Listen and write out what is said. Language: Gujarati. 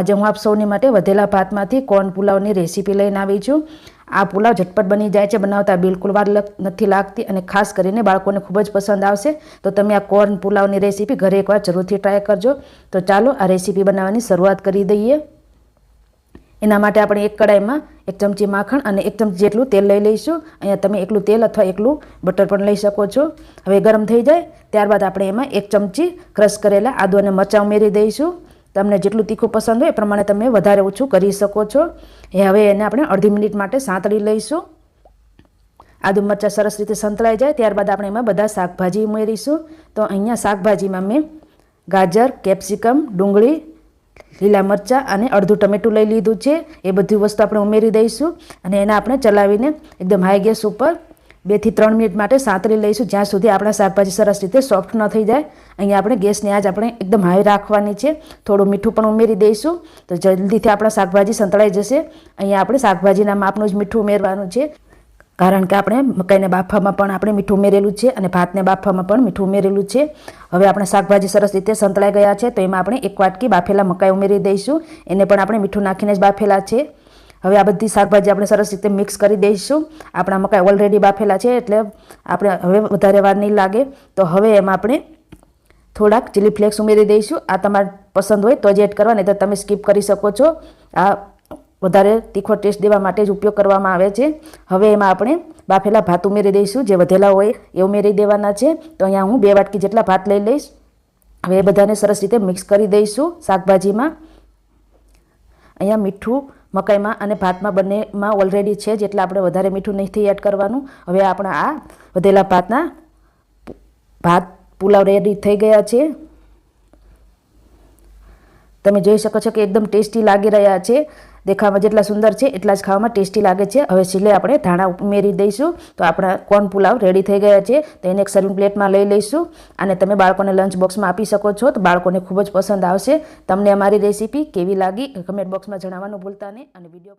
આજે હું આપ સૌની માટે વધેલા ભાતમાંથી કોર્ન પુલાવની રેસીપી લઈને આવી છું. આ પુલાવ ઝટપટ બની જાય છે, બનાવતા બિલકુલ વાર નથી લાગતી અને ખાસ કરીને બાળકોને ખૂબ જ પસંદ આવશે. તો તમે આ કોર્ન પુલાવની રેસીપી ઘરે એકવાર જરૂરથી ટ્રાય કરજો. તો ચાલો આ રેસીપી બનાવવાની શરૂઆત કરી દઈએ. એના માટે આપણે એક કડાઈમાં એક ચમચી માખણ અને એક ચમચી જેટલું તેલ લઈ લઈશું. અહીંયા તમે એકલું તેલ અથવા એકલું બટર પણ લઈ શકો છો. હવે ગરમ થઈ જાય. ત્યારબાદ આપણે એમાં એક ચમચી ક્રશ કરેલા આદુ અને મરચાં ઉમેરી દઈશું. તમને જેટલું તીખું પસંદ હોય એ પ્રમાણે તમે વધારે ઓછું કરી શકો છો. એ હવે એને આપણે અડધી મિનિટ માટે સાંતળી લઈશું. આદુ મરચાં સરસ રીતે સંતળાઈ જાય, ત્યારબાદ આપણે એમાં બધા શાકભાજી ઉમેરીશું. તો અહીંયા શાકભાજીમાં મેં ગાજર, કેપ્સિકમ, ડુંગળી, લીલા મરચાં અને અડધું ટમેટું લઈ લીધું છે. એ બધી વસ્તુ આપણે ઉમેરી દઈશું અને એને આપણે ચલાવીને એકદમ હાઈ ગેસ ઉપર બેથી ત્રણ મિનિટ માટે સાંતળી લઈશું. જ્યાં સુધી આપણા શાકભાજી સરસ રીતે સોફ્ટ ન થઈ જાય, અહીંયા આપણે ગેસની આજ આપણે એકદમ હાઈ રાખવાની છે. થોડું મીઠું પણ ઉમેરી દઈશું. તો જલ્દીથી આપણા શાકભાજી સંતળાઈ જશે. અહીંયા આપણે શાકભાજીના માપનું જ મીઠું ઉમેરવાનું છે. કારણ કે આપણે મકાઈને બાફવામાં પણ આપણે મીઠું ઉમેરેલું છે અને ભાતને બાફવામાં પણ મીઠું ઉમેરેલું છે. હવે આપણે શાકભાજી સરસ રીતે સંતળાઈ ગયા છે, તો એમાં આપણે એક વાટકી બાફેલા મકાઈ ઉમેરી દઈશું. એને પણ આપણે મીઠું નાખીને જ બાફેલા છે. હવે આ બધી શાકભાજી આપણે સરસ રીતે મિક્સ કરી દઈશું. આપણા મકાઈ ઓલરેડી બાફેલા છે એટલે આપણે હવે વધારે વાર નહીં લાગે. તો હવે એમાં આપણે થોડાક ચીલી ફ્લેક્સ ઉમેરી દઈશું. આ તમારે પસંદ હોય તો જ એડ કરવા નહીં તો તમે સ્કીપ કરી શકો છો. આ વધારે તીખો ટેસ્ટ દેવા માટે જ ઉપયોગ કરવામાં આવે છે. હવે એમાં આપણે બાફેલા ભાત ઉમેરી દઈશું. જે વધેલા હોય એ ઉમેરી દેવાના છે. તો અહીંયા હું બે વાટકી જેટલા ભાત લઈ લઈશ. હવે એ બધાને સરસ રીતે મિક્સ કરી દઈશું શાકભાજીમાં. અહીંયા મીઠું મકાઈમાં અને ભાતમાં બંનેમાં ઓલરેડી છે, જેટલા આપણે વધારે મીઠું નથી એડ કરવાનું. હવે આપણા આ વધેલા ભાતના ભાત પુલાવ રેડી થઈ ગયા છે. તમે જોઈ શકો છો કે એકદમ ટેસ્ટી લાગી રહ્યા છે. દેખાવામાં જેટલા સુંદર છે, એટલા જ ખાવામાં ટેસ્ટી લાગે છે. હવે છેલ્લે આપણે ધાણા ઉમેરી દઈશું. તો આપણા કોર્ન પુલાવ રેડી થઈ ગયા છે. તો એને એક સર્વિંગ પ્લેટમાં લઈ લઈશું. અને તમે બાળકોને લંચ બોક્સમાં આપી શકો છો. તો બાળકોને ખૂબ જ પસંદ આવશે. તમને અમારી રેસીપી કેવી લાગી કમેન્ટ બોક્સમાં જણાવવાનું ભૂલતા નહીં. અને વીડિયો